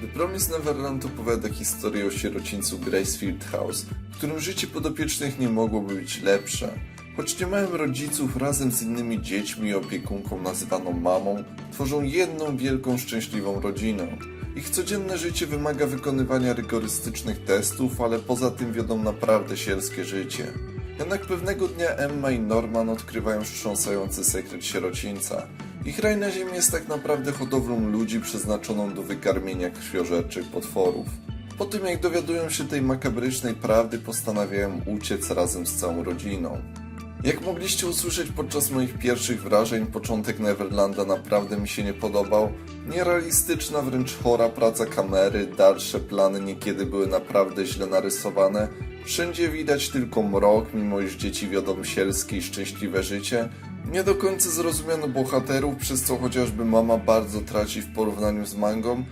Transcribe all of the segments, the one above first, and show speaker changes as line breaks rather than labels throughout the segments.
The Promised Neverland opowiada historię o sierocińcu Gracefield House, w którym życie podopiecznych nie mogłoby być lepsze. Choć nie mają rodziców, razem z innymi dziećmi i opiekunką nazywaną mamą, tworzą jedną wielką szczęśliwą rodzinę. Ich codzienne życie wymaga wykonywania rygorystycznych testów, ale poza tym wiodą naprawdę sielskie życie. Jednak pewnego dnia Emma i Norman odkrywają wstrząsający sekret sierocińca. Ich raj na ziemi jest tak naprawdę hodowlą ludzi przeznaczoną do wykarmienia krwiożerczych potworów. Po tym jak dowiadują się tej makabrycznej prawdy, postanawiają uciec razem z całą rodziną. Jak mogliście usłyszeć podczas moich pierwszych wrażeń, początek Neverlanda naprawdę mi się nie podobał. Nierealistyczna, wręcz chora praca kamery, dalsze plany niekiedy były naprawdę źle narysowane. Wszędzie widać tylko mrok, mimo iż dzieci wiodą sielskie i szczęśliwe życie. Nie do końca zrozumiano bohaterów, przez co chociażby mama bardzo traci w porównaniu z mangą.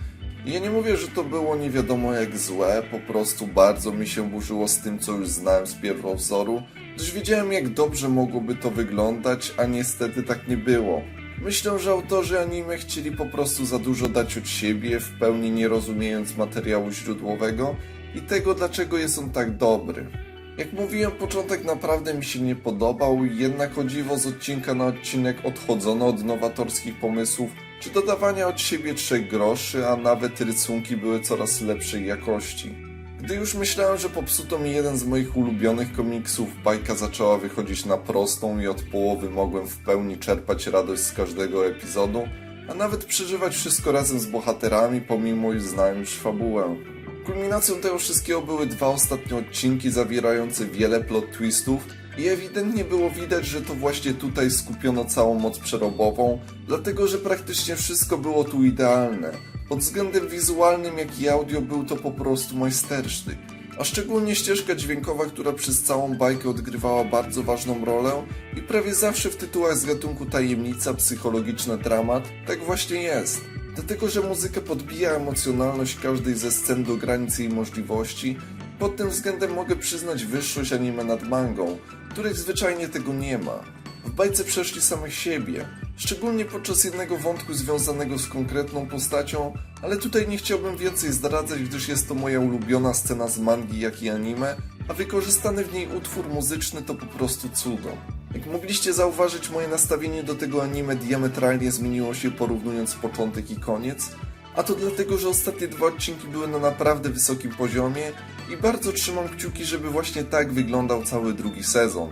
Ja nie mówię, że to było nie wiadomo jak złe, po prostu bardzo mi się burzyło z tym, co już znałem z pierwowzoru, gdyż wiedziałem jak dobrze mogłoby to wyglądać, a niestety tak nie było. Myślę, że autorzy anime chcieli po prostu za dużo dać od siebie, w pełni nie rozumiejąc materiału źródłowego i tego, dlaczego jest on tak dobry. Jak mówiłem, początek naprawdę mi się nie podobał, jednak o dziwo z odcinka na odcinek odchodzono od nowatorskich pomysłów czy dodawania od siebie trzech groszy, a nawet rysunki były coraz lepszej jakości. Gdy już myślałem, że popsuto mi jeden z moich ulubionych komiksów, bajka zaczęła wychodzić na prostą i od połowy mogłem w pełni czerpać radość z każdego epizodu, a nawet przeżywać wszystko razem z bohaterami, pomimo iż znałem już fabułę. Kulminacją tego wszystkiego były dwa ostatnie odcinki zawierające wiele plot twistów i ewidentnie było widać, że to właśnie tutaj skupiono całą moc przerobową, dlatego że praktycznie wszystko było tu idealne. Pod względem wizualnym, jak i audio był to po prostu majstersztyk. A szczególnie ścieżka dźwiękowa, która przez całą bajkę odgrywała bardzo ważną rolę i prawie zawsze w tytułach z gatunku tajemnica, psychologiczna dramat, tak właśnie jest. Dlatego, że muzyka podbija emocjonalność każdej ze scen do granicy jej możliwości, pod tym względem mogę przyznać wyższość anime nad mangą, których zwyczajnie tego nie ma. W bajce przeszli samych siebie, szczególnie podczas jednego wątku związanego z konkretną postacią, ale tutaj nie chciałbym więcej zdradzać, gdyż jest to moja ulubiona scena z mangi jak i anime, a wykorzystany w niej utwór muzyczny to po prostu cudo. Jak mogliście zauważyć, moje nastawienie do tego anime diametralnie zmieniło się porównując początek i koniec, a to dlatego, że ostatnie dwa odcinki były na naprawdę wysokim poziomie i bardzo trzymam kciuki, żeby właśnie tak wyglądał cały drugi sezon.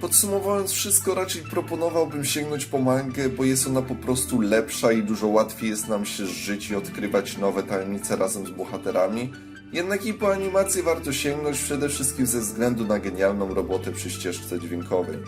Podsumowując wszystko, raczej proponowałbym sięgnąć po mangę, bo jest ona po prostu lepsza i dużo łatwiej jest nam się żyć i odkrywać nowe tajemnice razem z bohaterami. Jednak i po animację warto sięgnąć przede wszystkim ze względu na genialną robotę przy ścieżce dźwiękowej.